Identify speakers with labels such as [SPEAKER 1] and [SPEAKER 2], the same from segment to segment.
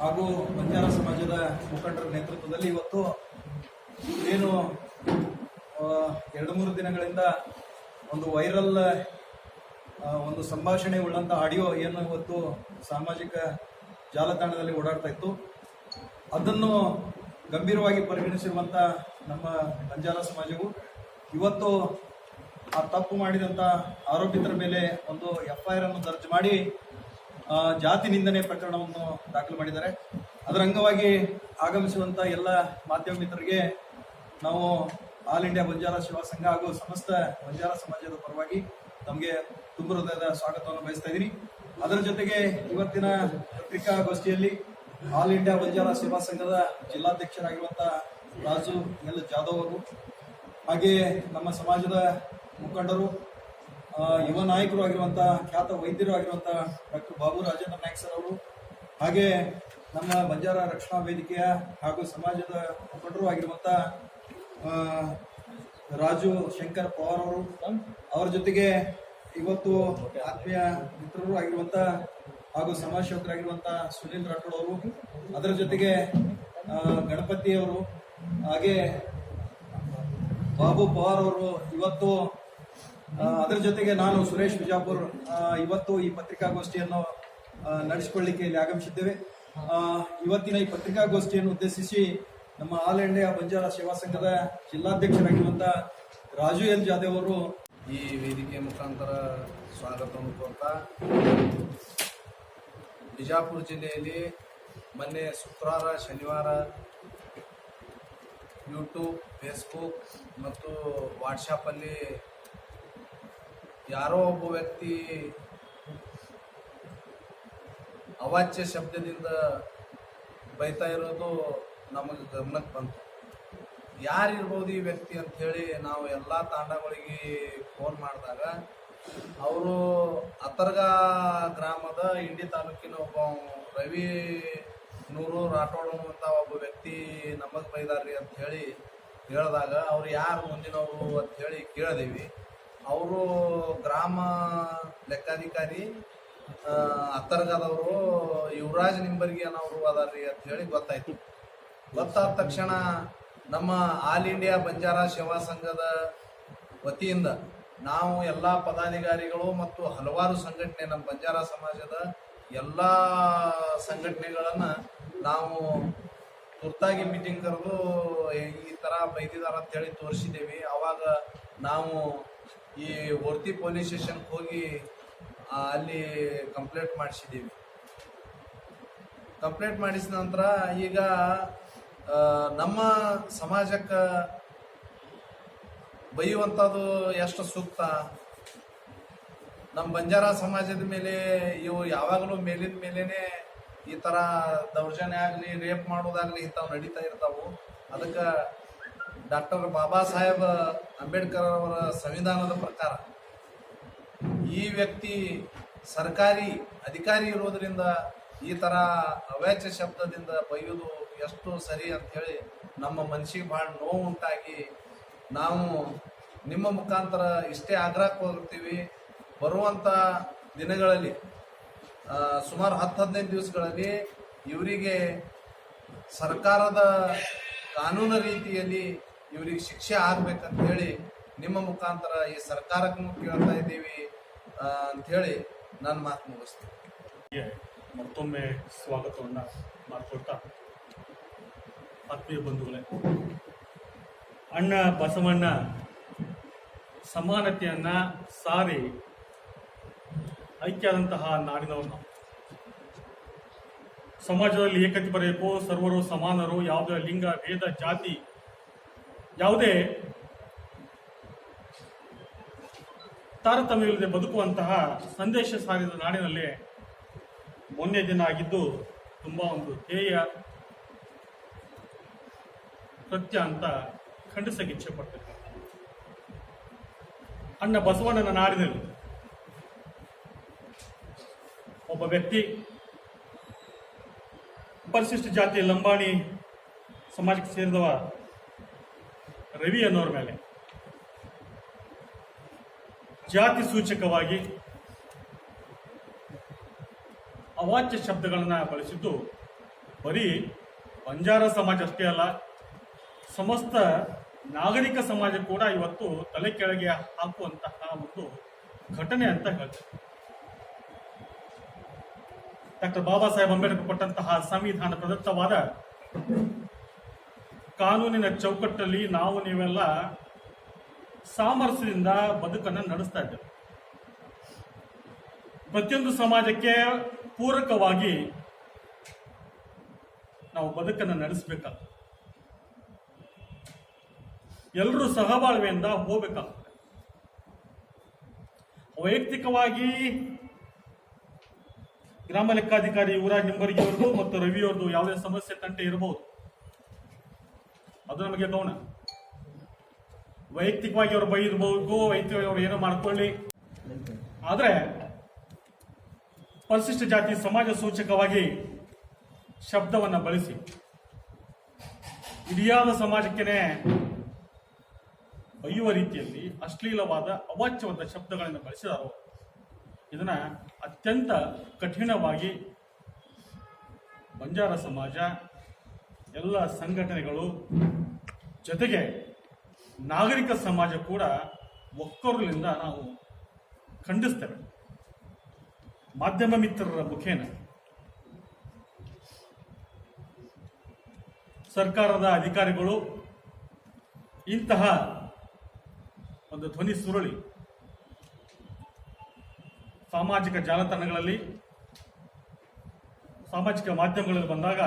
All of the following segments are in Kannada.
[SPEAKER 1] ಹಾಗೂ ಬಂಜಾರ ಸಮಾಜದ ಮುಖಂಡರ ನೇತೃತ್ವದಲ್ಲಿ ಇವತ್ತು ಏನು ಎರಡು ಮೂರು ದಿನಗಳಿಂದ ಒಂದು ವೈರಲ್ ಒಂದು ಸಂಭಾಷಣೆ ಉಳ್ಳಂಥ ಆಡಿಯೋ ಏನು ಇವತ್ತು ಸಾಮಾಜಿಕ ಜಾಲತಾಣದಲ್ಲಿ ಓಡಾಡ್ತಾ ಇತ್ತು. ಅದನ್ನು ಗಂಭೀರವಾಗಿ ಪರಿಗಣಿಸಿರುವಂತ ನಮ್ಮ ಬಂಜಾರ ಸಮಾಜವು ಇವತ್ತು ಆ ತಪ್ಪು ಮಾಡಿದಂತ ಆರೋಪಿತರ ಮೇಲೆ ಒಂದು ಎಫ್ಐಆರ್ ಅನ್ನು ದರ್ಜ್ ಮಾಡಿ ಜಾತಿ ನಿಂದನೆ ಪ್ರಕರಣವನ್ನು ದಾಖಲು ಮಾಡಿದ್ದಾರೆ. ಅದರ ಅಂಗವಾಗಿ ಆಗಮಿಸುವಂತ ಎಲ್ಲ ಮಾಧ್ಯಮ ಮಿತ್ರರಿಗೆ ನಾವು ಆಲ್ ಇಂಡಿಯಾ ಬಂಜಾರ ಸೇವಾ ಸಂಘ ಹಾಗೂ ಸಮಸ್ತ ಬಂಜಾರ ಸಮಾಜದ ಪರವಾಗಿ ತಮಗೆ ತುಂಬ ಹೃದಯದ ಸ್ವಾಗತವನ್ನು ಬಯಸ್ತಾ ಇದ್ದೀನಿ. ಅದರ ಜೊತೆಗೆ ಇವತ್ತಿನ ಪತ್ರಿಕಾಗೋಷ್ಠಿಯಲ್ಲಿ ಆಲ್ ಇಂಡಿಯಾ ಬಂಜಾರ ಸೇವಾ ಸಂಘದ ಜಿಲ್ಲಾಧ್ಯಕ್ಷರಾಗಿರುವಂಥ ರಾಜು ಎಲ್ ಜಾಧವ್ ಅವರು ಹಾಗೆಯೇ ನಮ್ಮ ಸಮಾಜದ ಮುಖಂಡರು ಯುವ ನಾಯಕರು ಆಗಿರುವಂಥ ಖ್ಯಾತ ವೈದ್ಯರು ಆಗಿರುವಂಥ ಡಾಕ್ಟರ್ ಬಾಬು ರಾಜೇಂದ್ರ ನಾಯ್ಕ್ ಸರ್ ಅವರು, ಹಾಗೆ ನಮ್ಮ ಬಂಜಾರ ರಕ್ಷಣಾ ವೇದಿಕೆಯ ಹಾಗೂ ಸಮಾಜದ ಮುಖಂಡರು ಆಗಿರುವಂಥ ರಾಜು ಶಂಕರ್ ಪವಾರ್ ಅವರು, ಅವರ ಜೊತೆಗೆ ಇವತ್ತು ಆತ್ಮೀಯ ಮಿತ್ರರು ಆಗಿರುವಂತ ಹಾಗೂ ಸಮಾಜ ಸೇವಕರಾಗಿರುವಂಥ ಸುನೀಲ್ ರಾಠೋಡ್ ಅವರು, ಅದರ ಜೊತೆಗೆ ಗಣಪತಿಯವರು ಹಾಗೆ ಬಾಬು ಪವಾರ್ ಅವರು ಇವತ್ತು ಅದರ ಜೊತೆಗೆ ನಾನು ಸುರೇಶ್ ಬಿಜಾಪುರ್ ಇವತ್ತು ಈ ಪತ್ರಿಕಾಗೋಷ್ಠಿಯನ್ನು ನಡೆಸಿಕೊಳ್ಳಿಕ್ಕೆ ಇಲ್ಲಿ ಆಗಮಿಸಿದ್ದೇವೆ. ಇವತ್ತಿನ ಈ ಪತ್ರಿಕಾಗೋಷ್ಠಿಯನ್ನು ಉದ್ದೇಶಿಸಿ ನಮ್ಮ ಆಲ್ ಇಂಡಿಯಾ ಬಂಜಾರ ಸೇವಾ ಸಂಘದ ಜಿಲ್ಲಾಧ್ಯಕ್ಷರಾಗಿರುವಂತ ರಾಜು ಎಲ್ ಜಾಧವ್ ಅವರು
[SPEAKER 2] ಈ ವೇದಿಕೆ ಮುಖಾಂತರ ಸ್ವಾಗತವನ್ನು ಕೋರ್ತಾ ಬಿಜಾಪುರ ಜಿಲ್ಲೆಯಲ್ಲಿ ಮೊನ್ನೆ ಶುಕ್ರವಾರ, ಶನಿವಾರ ಯೂಟ್ಯೂಬ್ ಫೇಸ್ಬುಕ್ ಮತ್ತು ವಾಟ್ಸಪ್ಪಲ್ಲಿ ಯಾರೋ ಒಬ್ಬ ವ್ಯಕ್ತಿ ಅವಾಚ್ಯ ಶಬ್ದದಿಂದ ಬೈತಾ ಇರೋದು ನಮಗೆ ಗಮನಕ್ಕೆ ಬಂತು. ಯಾರಿರ್ಬೋದು ಈ ವ್ಯಕ್ತಿ ಅಂತ ಹೇಳಿ ನಾವು ಎಲ್ಲ ತಾಂಡಗಳಿಗೆ ಫೋನ್ ಮಾಡಿದಾಗ ಅವರು ಅತರ್ಗ ಗ್ರಾಮದ ಇಂಡಿ ತಾಲೂಕಿನ ಒಬ್ಬ ರವಿ ನೂರು, ರಾಠೋಡ ಒಬ್ಬ ವ್ಯಕ್ತಿ ನಮಗೆ ಬೈದಾರ್ರಿ ಅಂತ ಹೇಳಿ ಹೇಳಿದಾಗ ಅವ್ರು ಯಾರು ಮುಂದಿನವರು ಅಂತ ಹೇಳಿ ಕೇಳಿದೀವಿ. ಅವರು ಗ್ರಾಮ ಲೆಕ್ಕಾಧಿಕಾರಿ ಆ, ಅತ್ತರ್ಗದವರು ಯುವರಾಜ್ ನಿಂಬರ್ಗಿ ಅನ್ನೋರು ಅದಾರ್ರಿ ಅಂತ ಹೇಳಿ ಗೊತ್ತಾಯ್ತು. ಗೊತ್ತಾದ ತಕ್ಷಣ ನಮ್ಮ ಆಲ್ ಇಂಡಿಯಾ ಬಂಜಾರ ಸೇವಾ ಸಂಘದ ವತಿಯಿಂದ ನಾವು ಎಲ್ಲ ಪದಾಧಿಕಾರಿಗಳು ಮತ್ತು ಹಲವಾರು ಸಂಘಟನೆ ನಮ್ಮ ಬಂಜಾರ ಸಮಾಜದ ಎಲ್ಲ ಸಂಘಟನೆಗಳನ್ನು ನಾವು ತುರ್ತಾಗಿ ಮೀಟಿಂಗ್ ಕರೆದು ಈ ಬೈದಿದಾರ ಅಂತ ಹೇಳಿ ತೋರಿಸಿದ್ದೇವೆ. ಅವಾಗ ನಾವು ಈ ವರ್ತಿ ಪೊಲೀಸ್ ಸ್ಟೇಷನ್ಗೆ ಹೋಗಿ ಅಲ್ಲಿ ಕಂಪ್ಲೇಂಟ್ ಮಾಡಿಸಿದ್ದೀವಿ ಕಂಪ್ಲೇಂಟ್ ಮಾಡಿಸಿದ ನಂತರ ಈಗ ನಮ್ಮ ಸಮಾಜಕ್ಕೆ ಬೈಯುವಂಥದ್ದು ಎಷ್ಟು ಸೂಕ್ತ? ನಮ್ಮ ಬಂಜಾರ ಸಮಾಜದ ಮೇಲೆ, ಇವು ಯಾವಾಗಲೂ ಮೇಲಿನ ಮೇಲೇ ಈ ಥರ ದೌರ್ಜನ್ಯ ಆಗಲಿ, ರೇಪ್ ಮಾಡೋದಾಗಲಿ ಇಂಥವು ನಡೀತಾ ಇರ್ತಾವು. ಅದಕ್ಕೆ ಡಾಕ್ಟರ್ ಬಾಬಾ ಸಾಹೇಬ್ ಅಂಬೇಡ್ಕರ್ ಅವರ ಸಂವಿಧಾನದ ಪ್ರಕಾರ ಈ ವ್ಯಕ್ತಿ ಸರ್ಕಾರಿ ಅಧಿಕಾರಿ ಇರೋದರಿಂದ ಈ ತರ ಅವ್ಯಾಚ್ಯ ಶಬ್ದದಿಂದ ಬೈಯೋದು ಎಷ್ಟು ಸರಿ ಅಂತ ಹೇಳಿ ನಮ್ಮ ಮನಸ್ಸಿಗೆ ಭಾಳ ನೋವು ಉಂಟಾಗಿ ನಾವು ನಿಮ್ಮ ಮುಖಾಂತರ ಇಷ್ಟೇ ಆಗ್ರಹಕ್ಕೆ ಹೋಗ್ತೀವಿ ಬರುವಂತ ದಿನಗಳಲ್ಲಿ ಸುಮಾರು ಹತ್ತು ಹದಿನೈದು ದಿವಸಗಳಲ್ಲಿ ಇವರಿಗೆ ಸರ್ಕಾರದ ಕಾನೂನು ರೀತಿಯಲ್ಲಿ ಇವರಿಗೆ ಶಿಕ್ಷೆ ಆಗ್ಬೇಕಂತ ಹೇಳಿ ನಿಮ್ಮ ಮುಖಾಂತರ ಈ ಸರ್ಕಾರಕ್ಕೂ ಕೇಳ್ತಾ ಇದ್ದೀವಿ ಅಂತ ಹೇಳಿ ನನ್ನ ಮಾತು ಮುಗಿಸ್ತೀನಿ.
[SPEAKER 3] ಮತ್ತೊಮ್ಮೆ ಸ್ವಾಗತವನ್ನು ಮಾಡಿಕೊಡ್ತಾ ಆತ್ಮೀಯ ಬಂಧುಗಳೇ, ಅಣ್ಣ ಬಸವಣ್ಣ ಸಮಾನತೆಯನ್ನ ಸಾರಿ ಐಕ್ಯಾದಂತಹ ನಾಡಿನವರು ನಾವು ಸಮಾಜದಲ್ಲಿ ಏಕತೆ ಬರಬೇಕು ಸರ್ವರು ಸಮಾನರು, ಯಾವುದೇ ಲಿಂಗ, ಭೇದ, ಜಾತಿ ಯಾವುದೇ ತಾರತಮ್ಯವಿಲ್ಲದೆ ಬದುಕುವಂತಹ ಸಂದೇಶ ಸಾರಿದ ನಾಡಿನಲ್ಲಿ ಮೊನ್ನೆ ದಿನ ಆಗಿದ್ದು ತುಂಬ ಒಂದು ಧ್ಯೇಯ, ಕೃತ್ಯ ಅಂತ ಖಂಡಿಸಕ್ಕೆ ಇಚ್ಛೆ ಪಡ್ತಕ್ಕಂಥ ಅಣ್ಣ ಬಸವಣ್ಣನ ನಾಡಿನಲ್ಲಿ ಒಬ್ಬ ವ್ಯಕ್ತಿ, ಪರಿಶಿಷ್ಟ ಜಾತಿ ಲಂಬಾಣಿ ಸಮಾಜಕ್ಕೆ ಸೇರಿದವ ರವಿ ಅನ್ನೋರ ಮೇಲೆ. ಜಾತಿ ಸೂಚಕವಾಗಿ ಅವಾಚ್ಯ ಶಬ್ದಗಳನ್ನು ಬಳಸಿದ್ದು ಬರೀ ಬಂಜಾರ ಸಮಾಜ ಅಷ್ಟೇ ಅಲ್ಲ, ಸಮಸ್ತ ನಾಗರಿಕ ಸಮಾಜ ಕೂಡ ಇವತ್ತು ತಲೆ ಕೆಳಗೆ ಹಾಕುವಂತಹ ಒಂದು ಘಟನೆ ಅಂತ ಹೇಳ್ತಾರೆ ಡಾಕ್ಟರ್ ಬಾಬಾ ಸಾಹೇಬ್ ಅಂಬೇಡ್ಕರ್ ಕೊಟ್ಟಂತಹ ಸಂವಿಧಾನ ಪ್ರದತ್ತವಾದ ಕಾನೂನಿನ ಚೌಕಟ್ಟಲ್ಲಿ ನಾವು ನೀವೆಲ್ಲ ಸಾಮರಸ್ಯದಿಂದ ಬದುಕನ್ನು ನಡೆಸ್ತಾ ಇದ್ದೇವೆ. ಪ್ರತಿಯೊಂದು ಸಮಾಜಕ್ಕೆ ಪೂರಕವಾಗಿ ನಾವು ಬದುಕನ್ನು ನಡೆಸಬೇಕಾಗ್ತದೆ. ಎಲ್ಲರೂ ಸಹಬಾಳ್ವೆಯಿಂದ ಹೋಗ್ಬೇಕಾಗ್ತದೆ. ವೈಯಕ್ತಿಕವಾಗಿ ಗ್ರಾಮ ಲೆಕ್ಕಾಧಿಕಾರಿ ಯುವರಾಜ್ ನಿಂಬರ್ಗಿಯವ್ರದ್ದು ಮತ್ತು ರವಿಯವ್ರದ್ದು ಯಾವುದೇ ಸಮಸ್ಯೆ, ತಂಟೆ ಇರಬಹುದು ಅದು ನಮಗೆ ಗೌಣ. ವೈಯಕ್ತಿಕವಾಗಿ ಅವ್ರು ಬೈರ್ಬೋದು ವೈಯಕ್ತಿಕವಾಗಿ ಅವ್ರು ಏನೋ ಮಾಡ್ಕೊಳ್ಳಿ. ಆದ್ರೆ, ಪರಿಶಿಷ್ಟ ಜಾತಿ ಸಮಾಜ ಸೂಚಕವಾಗಿ ಶಬ್ದವನ್ನ ಬಳಸಿ. ಇಡಿಯಾದ ಸಮಾಜಕ್ಕೆ ಬೈಯುವ ರೀತಿಯಲ್ಲಿ ಅಶ್ಲೀಲವಾದ, ಅವಾಚ್ಯವಾದ ಶಬ್ದಗಳನ್ನು ಬಳಸಿದಾರೋ, ಇದನ್ನ ಅತ್ಯಂತ ಕಠಿಣವಾಗಿ ಬಂಜಾರ ಸಮಾಜ ಎಲ್ಲ ಸಂಘಟನೆಗಳು ಜೊತೆಗೆ ನಾಗರಿಕ ಸಮಾಜ ಕೂಡ ಒಕ್ಕೊರಲಿಂದ ನಾವು ಖಂಡಿಸ್ತೇವೆ. ಮಾಧ್ಯಮ ಮಿತ್ರರ ಮುಖೇನ ಸರ್ಕಾರದ ಅಧಿಕಾರಿಗಳು ಇಂತಹ ಒಂದು ಧ್ವನಿ ಸುರುಳಿ ಸಾಮಾಜಿಕ ಜಾಲತಾಣಗಳಲ್ಲಿ, ಸಾಮಾಜಿಕ ಮಾಧ್ಯಮಗಳಲ್ಲಿ ಬಂದಾಗ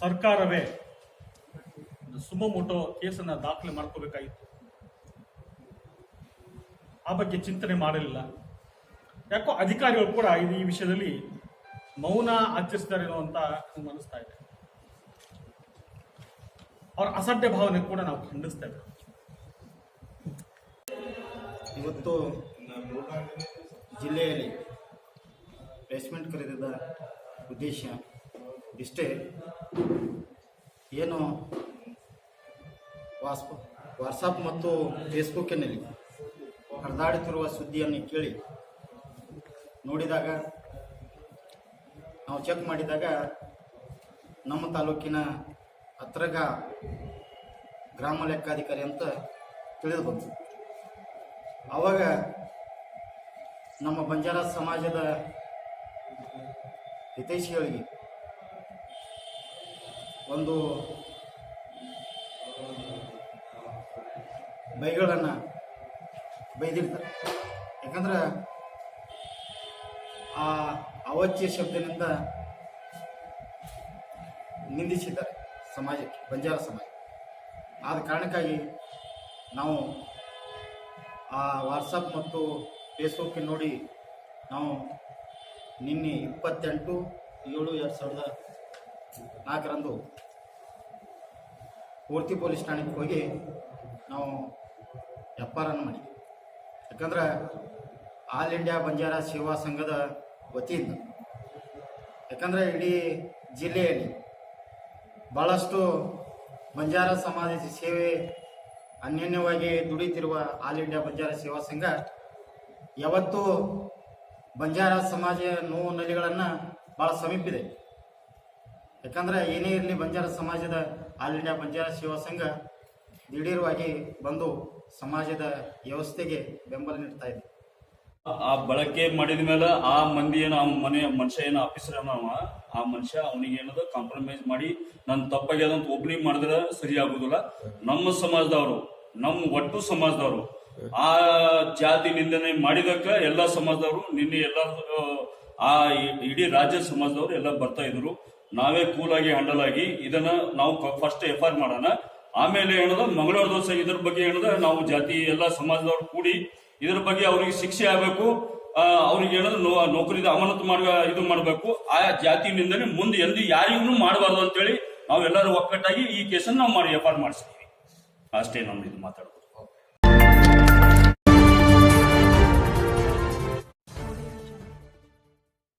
[SPEAKER 3] ಸರ್ಕಾರವೇ ಸುಮೋಟೋ ಕೇಸನ್ನು ದಾಖಲೆ ಮಾಡ್ಕೋಬೇಕಾಗಿತ್ತು. ಆ ಬಗ್ಗೆ ಚಿಂತನೆ ಮಾಡಲಿಲ್ಲ ಯಾಕೋ ಅಧಿಕಾರಿಗಳು ಕೂಡ ಇದು ಈ ವಿಷಯದಲ್ಲಿ ಮೌನ ಆಚರಿಸಿದಾರೇನೋ ಅಂತ ನಮ್ಗೆ ಅನಿಸ್ತಾ ಇದೆ. ಅವರ ಅಸಡ್ಡೆ ಭಾವನೆ ಕೂಡ ನಾವು ಖಂಡಿಸ್ತೇವೆ
[SPEAKER 4] ಇವತ್ತು ಜಿಲ್ಲೆಯಲ್ಲಿ ಪ್ಲೇಸ್ಮೆಂಟ್ ಕರೆದಿದ್ದ ಉದ್ದೇಶ ಇಷ್ಟೇ ಏನು ವಾಸ್ ವಾಟ್ಸಪ್ ಮತ್ತು ಫೇಸ್ಬುಕ್ಕಿನಲ್ಲಿ ಹರಿದಾಡುತ್ತಿರುವ ಸುದ್ದಿಯನ್ನು ಕೇಳಿ ನೋಡಿದಾಗ, ನಾವು ಚೆಕ್ ಮಾಡಿದಾಗ ನಮ್ಮ ತಾಲೂಕಿನ ಹತ್ರಗ ಗ್ರಾಮ ಲೆಕ್ಕಾಧಿಕಾರಿ ಅಂತ ತಿಳಿದು ಬಂತು ಆವಾಗ ನಮ್ಮ ಬಂಜಾರ ಸಮಾಜದ ಹಿತೈಷಿಗಳಿಗೆ ಒಂದು ಬೈಗಳನ್ನು ಬೈದಿರ್ತಾರೆ. ಯಾಕಂದ್ರೆ ಆ ಅವಚ್ಯ ಶಬ್ದದಿಂದ ನಿಂದಿಸಿದ್ದಾರೆ ಸಮಾಜಕ್ಕೆ, ಬಂಜಾರ ಸಮಾಜ ಆದ ಕಾರಣಕ್ಕಾಗಿ ನಾವು ಆ ವಾಟ್ಸಪ್ ಮತ್ತು ಫೇಸ್ಬುಕ್ ನೋಡಿ ನಾವು ನಿನ್ನೆ ಇಪ್ಪತ್ತೆಂಟು ಏಳು ಎರಡು ಸಾವಿರದ ನಾಲ್ಕರಂದು ಪೂರ್ತಿ ಪೊಲೀಸ್ ಠಾಣೆಗೆ ಹೋಗಿ ನಾವು ಎಫ್ ಆರ್ ಅನ್ನು ಮಾಡಿದ್ವಿ. ಯಾಕಂದ್ರೆ ಆಲ್ ಇಂಡಿಯಾ ಬಂಜಾರ ಸೇವಾ ಸಂಘದ ವತಿಯಿಂದ, ಯಾಕಂದರೆ ಇಡೀ ಜಿಲ್ಲೆಯಲ್ಲಿ ಭಾಳಷ್ಟು ಬಂಜಾರ ಸಮಾಜದ ಸೇವೆ ಅನ್ಯೋನ್ಯವಾಗಿ ದುಡಿತಿರುವ ಆಲ್ ಇಂಡಿಯಾ ಬಂಜಾರ ಸೇವಾ ಸಂಘ ಯಾವತ್ತೂ ಬಂಜಾರ ಸಮಾಜ ನೋವು ನಲಿಗಳನ್ನು ಭಾಳ ಸಮೀಪಿದೆ ಯಾಕಂದ್ರೆ ಏನೇ ಇರಲಿ ಬಂಜಾರ ಸಮಾಜದ, ಆಲ್ ಇಂಡಿಯಾ ಬಂಜಾರ ಸೇವಾ ಸಂಘ ದಿಢೀರವಾಗಿ ಬಂದು ಸಮಾಜದ ವ್ಯವಸ್ಥೆಗೆ ಬೆಂಬಲ ನೀಡ್ತಾ ಇದೆ.
[SPEAKER 5] ಆ ಬಳಕೆ ಮಾಡಿದ ಮೇಲೆ ಆ ಮಂದಿ ಏನು, ಆ ಮನೆ, ಮನುಷ್ಯ ಏನು ಆಫೀಸರ್ ಏನವ ಆ ಮನುಷ್ಯ ಅವನಿಗೆ ಏನದ ಕಾಂಪ್ರಮೈಸ್ ಮಾಡಿ ನನ್ನ ತಪ್ಪಾಗ್ಯದ ಅಂತ ಒಬ್ನಿಗೆ ಮಾಡಿದ್ರೆ ಸರಿ ಆಗುದಿಲ್ಲ. ನಮ್ಮ ಸಮಾಜದವರು, ನಮ್ಮ ಒಟ್ಟು ಸಮಾಜದವರು, ಆ ಜಾತಿ ನಿಂದನೆ ಮಾಡಿದಕ್ಕ ಎಲ್ಲಾ ಸಮಾಜದವರು, ನಿನ್ನೆ ಎಲ್ಲ ಆ ಇಡೀ ರಾಜ್ಯ ಸಮಾಜದವರು ಎಲ್ಲ ಬರ್ತಾ ಇದ್ರು. ನಾವೇ ಕೂಲ್ ಆಗಿ ಹ್ಯಾಂಡಲ್ ಆಗಿ ಇದನ್ನ ನಾವು ಫಸ್ಟ್ ಎಫ್ ಆರ್ ಮಾಡೋಣ. ಆಮೇಲೆ ಏನದ ಮಂಗಳವಾರ ದಿವಸ ಇದ್ರ ಬಗ್ಗೆ ಏನದ ನಾವು ಜಾತಿ, ಎಲ್ಲ ಸಮಾಜದವ್ರು ಕೂಡಿ ಇದ್ರ ಬಗ್ಗೆ ಅವ್ರಿಗೆ ಶಿಕ್ಷೆ ಆಗಬೇಕು. ಅವ್ರಿಗೆ ಏನದ ನೌಕರಿದ ಅಮಾನತು ಮಾಡುವ ಇದು ಮಾಡಬೇಕು. ಆ ಜಾತಿಯಿಂದನೇ ಮುಂದೆ ಎಂದು ಯಾರಿಗೂ ಮಾಡಬಾರ್ದು ಅಂತೇಳಿ ನಾವೆಲ್ಲರೂ ಒಕ್ಕಟ್ಟಾಗಿ ಈ ಕೇಸನ್ನು ನಾವು ಮಾಡಿ ಎಫ್ ಆರ್ ಮಾಡಿಸ್ತೀವಿ ಅಷ್ಟೇ ನಮ್ದು ಇದು ಮಾತಾಡೋದು